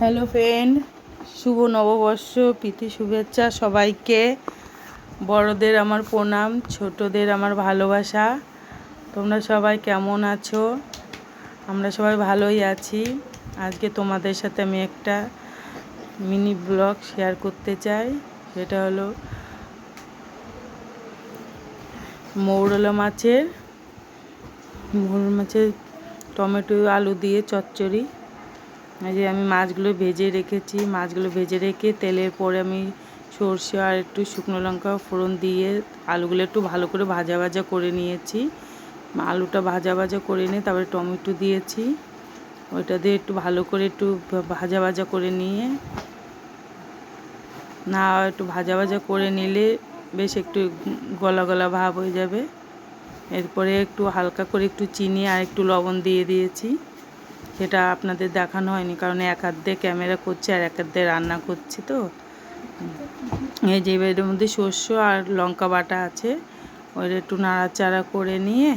Hello friend শুভ নববর্ষ, প্রীতি শুভেচ্ছা সবাইকে। বড়দের আমার প্রণাম, ছোটদের আমার ভালোবাসা। তোমরা সবাই কেমন আছো? আমরা সবাই ভালোই আছি। আজকে তোমাদের সাথে আমি একটা মিনি ব্লগ শেয়ার করতে চাই। সেটা হলো মৌরলা মাছের মৌরলা মাছের টমেটো, আলু দিয়ে চচ্চড়ি। এই যে আমি মাছগুলো ভেজে রেখেছি, মাছগুলো ভেজে রেখে তেলের পরে আমি সর্ষে আর একটু শুকনো লঙ্কা ফোড়ন দিয়ে আলুগুলো একটু ভালো করে ভাজা ভাজা করে নিয়েছি। আলুটা ভাজা ভাজা করে নিয়ে তারপরে টমেটো দিয়েছি। ওইটা দিয়ে একটু ভালো করে একটু ভাজা ভাজা করে নিয়ে, না একটু ভাজা ভাজা করে নিলে বেশ একটু গলা গলা ভাব হয়ে যাবে। এরপরে একটু হালকা করে একটু চিনি আর একটু লবণ দিয়ে দিয়েছি। সেটা আপনাদের দেখানো হয়নি, কারণ এক হাত দিয়ে ক্যামেরা করছে আর এক হাত দিয়ে রান্না করছি তো। এই যে এর মধ্যে শস্য আর লঙ্কা বাটা আছে ওইটা একটু নাড়াচাড়া করে নিয়ে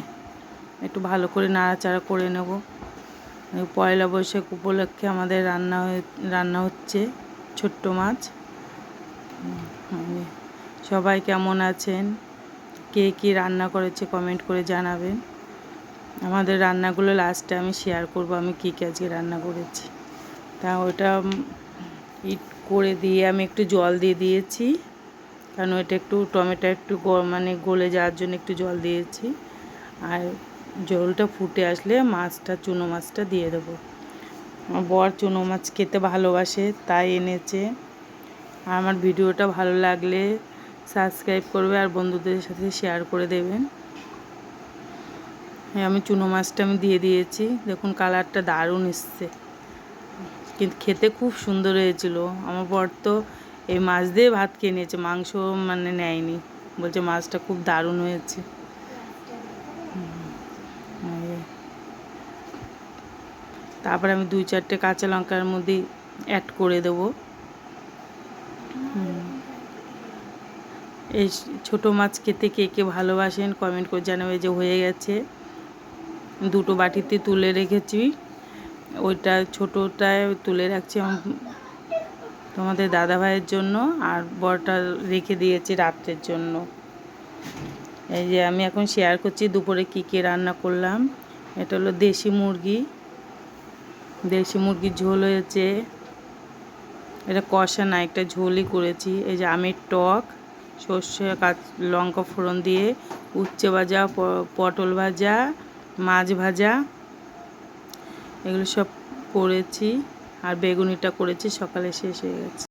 একটু ভালো করে নাড়াচাড়া করে নেব। পয়লা বৈশাখ উপলক্ষে আমাদের রান্না রান্না হচ্ছে ছোট্ট মাছ। সবাই কেমন আছেন? কে কী রান্না করেছে কমেন্ট করে জানাবেন। আমাদের রান্নাগুলো লাস্টে আমি শেয়ার করব, আমি কী কী আজকে রান্না করেছি। তা ওটা ইট করে দিয়ে আমি একটু জল দিয়ে দিয়েছি, কারণ ওইটা একটু টমেটো একটু মানে গলে যাওয়ার জন্য একটু জল দিয়েছি। আর জলটা ফুটে আসলে মাছটা, চুনো মাছটা দিয়ে দেবো। আমার বর চুনো মাছ খেতে ভালোবাসে, তাই এনেছে। আমার ভিডিওটা ভালো লাগলে সাবস্ক্রাইব করবে আর বন্ধুদের সাথে শেয়ার করে দেবেন। হ্যাঁ আমি চুনো মাছটা আমি দিয়ে দিয়েছি। দেখুন কালারটা দারুণ এসছে। কিন্তু খেতে খুব সুন্দর হয়েছিল। আমার বর তো এই মাছ দিয়ে ভাত খেয়ে নিয়েছে, মাংস মানে নেয়নি। বলছে মাছটা খুব দারুণ হয়েছে। তারপরে আমি দুই চারটে কাঁচা লঙ্কার মধ্যে অ্যাড করে দেবো। এই ছোটো মাছ খেতে কে কে ভালোবাসেন কমেন্ট করে জানাবে যে হয়ে গেছে। দুটো বাটিতে তুলে রেখেছি। ওইটা ছোটোটায় তুলে রাখছি তোমাদের দাদা ভাইয়ের জন্য আর বড়টা রেখে দিয়েছি রাত্রের জন্য। এই যে আমি এখন শেয়ার করছি দুপুরে কী কী রান্না করলাম। এটা হলো দেশি মুরগি। দেশি মুরগির ঝোল হয়েছে। এটা কষা না, একটা ঝোলই করেছি। এই যে আমের টক, সর্ষে, কাঁচ, লঙ্কা ফোড়ন দিয়ে উচ্ছে ভাজা পটল ভাজা মাছ ভাজা এগুলো সব করেছি আর বেগুনিটা করেছি সকালে শেষ হয়ে গেছে।